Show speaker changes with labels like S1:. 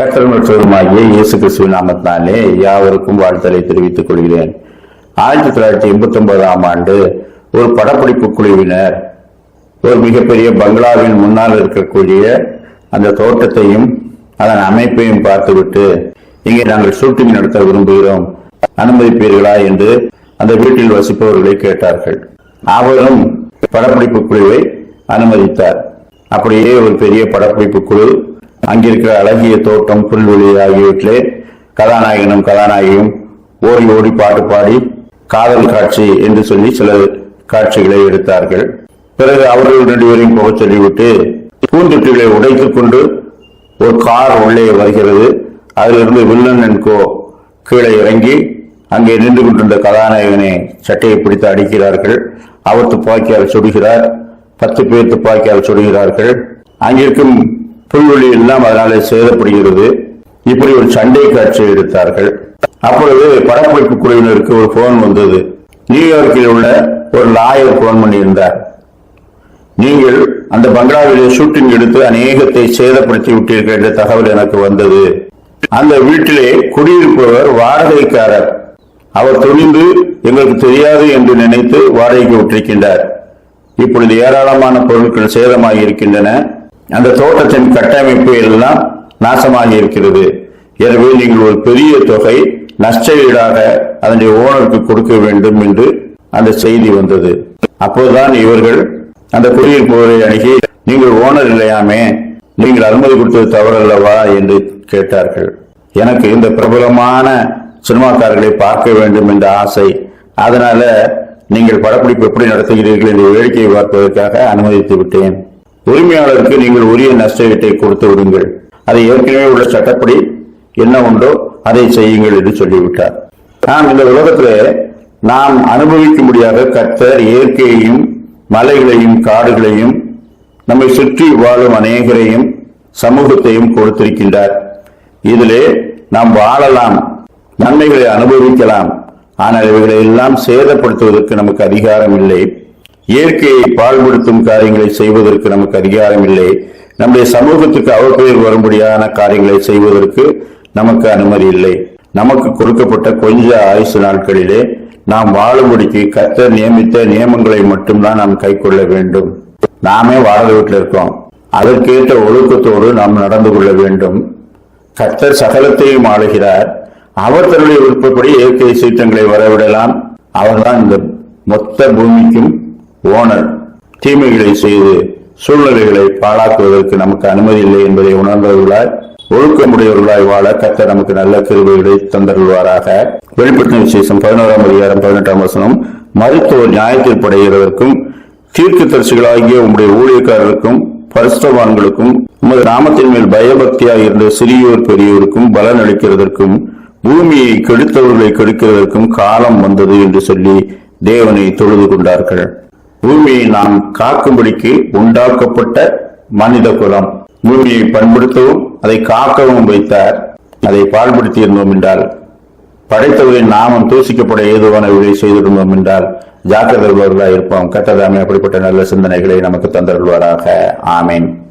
S1: கத்திரமற்றவருமாகிய இயேசு கிறிஸ்துவ நாமத்தினாலே யாவருக்கும் வாழ்த்தலை தெரிவித்துக் கொள்கிறேன். ஆயிரத்தி தொள்ளாயிரத்தி எண்பத்தி ஒன்பதாம் ஆண்டு ஒரு படப்பிடிப்பு குழுவினர் ஒரு மிகப்பெரிய பங்களாவின் முன்னால் இருக்கக்கூடிய அந்த தோட்டத்தையும் அதன் அமைப்பையும் பார்த்துவிட்டு இங்கே நாங்கள் ஷூட்டிங் நடத்த விரும்புகிறோம். அனுமதிப்பீர்களா என்று அந்த வீட்டில் வசிப்பவர்களை கேட்டார்கள். அவரும் படப்பிடிப்பு குழுவை அனுமதித்தார். அப்படியே ஒரு பெரிய படப்பிடிப்பு குழு அங்கிருக்கிற அழகிய தோட்டம் புல்வெளி ஆகியவற்றிலே கதாநாயகனும் கதாநாயகியும் ஓடி ஓடி பாட்டு பாடி காதல் காட்சி என்று சொல்லி சில காட்சிகளை எடுத்தார்கள். பிறகு அவர்கள் ரெண்டு பேரையும் போக சொல்லிவிட்டு பூந்தொட்டிகளை உடைத்துக் கொண்டு ஒரு கார் உள்ளே வருகிறது. அதிலிருந்து வில்லன் என்கோ கீழே இறங்கி அங்கே நின்று கொண்டிருந்த கதாநாயகனை சட்டையை பிடித்து அடிக்கிறார்கள். அவர் துப்பாக்கியால் சுடுகிறார். பத்து பேர் துப்பாக்கியால் சுடுகிறார்கள். அங்கிருக்கும் புல்வெளி எல்லாம் அதனாலே சேதப்படுகிறது. இப்படி ஒரு சண்டை காட்சி எடுத்தார்கள். அப்பொழுது படப்பிடிப்பு குழுவினருக்கு ஒரு போன் வந்தது. நியூயார்க்கில் உள்ள ஒரு லாயர் போன் பண்ணியிருந்தார். நீங்கள் அந்த பங்களாவிலே ஷூட்டிங் எடுத்து அநேகத்தை சேதப்படுத்தி விட்டீர்கள் என்ற தகவல் எனக்கு வந்தது. அந்த வீட்டிலே குடியிருப்பவர் வாடகைக்காரர். அவர் துணிந்து எங்களுக்கு தெரியாது என்று நினைத்து வாடகைக்கு விட்டிருக்கின்றார். இப்பொழுது ஏராளமான பொருட்கள் சேதமாகி இருக்கின்றன. அந்த தோட்டத்தின் கட்டமைப்பு எல்லாம் நாசமாகி இருக்கிறது. எனவே நீங்கள் ஒரு பெரிய தொகை நஷ்டஈடாக அதனுடைய ஓனருக்கு கொடுக்க வேண்டும் என்று அந்த செய்தி வந்தது. அப்போதுதான் இவர்கள் அந்த குடியிருப்பவரை அணுகி நீங்கள் ஓனர் இல்லையாமே நீங்கள் அனுமதி கொடுத்தது தவறல்லவா? என்று கேட்டார்கள். எனக்கு இந்த பிரபலமான சினிமாக்காரர்களை பார்க்க வேண்டும் என்ற ஆசை. அதனால நீங்கள் படப்பிடிப்பு எப்படி நடத்துகிறீர்கள் என்று வேடிக்கையை பார்ப்பதற்காக அனுமதித்து விட்டேன். உரிமையாளருக்கு நீங்கள் உரிய நஷ்டஈட்டை கொடுத்து விடுங்கள். அதை ஏற்கனவே உள்ள சட்டப்படி என்ன உண்டோ அதை செய்யுங்கள் என்று சொல்லிவிட்டார். நாம் இந்த உலகத்திலே நாம் அனுபவிக்கும்படியாக கர்த்தர் இயற்கையையும் மலைகளையும் காடுகளையும் நம்மை சுற்றி வாழும் அநேகரையும் சமூகத்தையும் கொடுத்திருக்கின்றார். இதிலே நாம் வாழலாம் நன்மைகளை அனுபவிக்கலாம். ஆனால் இவைகளை எல்லாம் சேதப்படுத்துவதற்கு நமக்கு அதிகாரம் இல்லை. இயற்கையை பாழ்படுத்தும் காரியங்களை செய்வதற்கு நமக்கு அதிகாரம் இல்லை. நம்முடைய சமூகத்துக்கு அவப்பெயர் வரும்படியான காரியங்களை செய்வதற்கு நமக்கு அனுமதி இல்லை. நமக்கு கொடுக்கப்பட்ட கொஞ்ச ஆயுசு நாட்களிலே நாம் வாழும்படிக்கு கர்த்தர் நியமித்த நியமங்களை மட்டும்தான் நாம் கைக்கொள்ள வேண்டும். நாமே வாழ வீட்டில் இருக்கோம். அதற்கேற்ற ஒழுக்கத்தோடு நாம் நடந்து கொள்ள வேண்டும். கர்த்தர் சகலத்தையும் ஆளுகிறார். அவர் தன்னுடைய விருப்பப்படி இயற்கை சீற்றங்களை வரவிடலாம். அவர்தான் இந்த மொத்த பூமிக்கும் ஓனர் தீமைகளை செய்து சூழ்நிலைகளை பாழாக்குவதற்கு நமக்கு அனுமதி இல்லை என்பதை உணர்ந்தவர்களாய் ஒழுக்கமுடையவர்களாய் வாழ கத்த நமக்கு நல்ல கிருபைகளை தந்தருள்வாராக. வெளிப்படுத்தின விசேஷம் பதினோராம் அதிகாரம் பதினெட்டாம் வசனம் மருத்துவர் நியாயத்தில் தீர்க்கு தரிசிகளாகிய உங்களுடைய ஊழியக்காரருக்கும் பரிசுத்தவான்களுக்கும் உமது நாமத்தின் மேல் பயபக்தியாக இருந்த சிறியோர் பெரியோருக்கும் பலன் அளிக்கிறதற்கும் பூமியை கெடுத்தவர்களை கெடுக்கிறதற்கும் காலம் வந்தது என்று சொல்லி தேவனை தொழுது கொண்டார்கள். பூமியை நாம் காக்கும்படிக்கு உண்டாக்கப்பட்ட மனித குலம். பூமியை பண்படுத்தவும் அதை காக்கவும் வைத்தார். அதை பாழ்படுத்தி இருந்தோம் என்றால் படைத்தவரின் நாமம் தூசிக்கப்பட ஏதுவானவர்களை செய்திருந்தோம் என்றால் ஜாக்கிரதர்களாக இருப்போம் கத்ததாமே அப்படிப்பட்ட நல்ல சிந்தனைகளை நமக்கு தந்தருள்வாராக. ஆமேன்.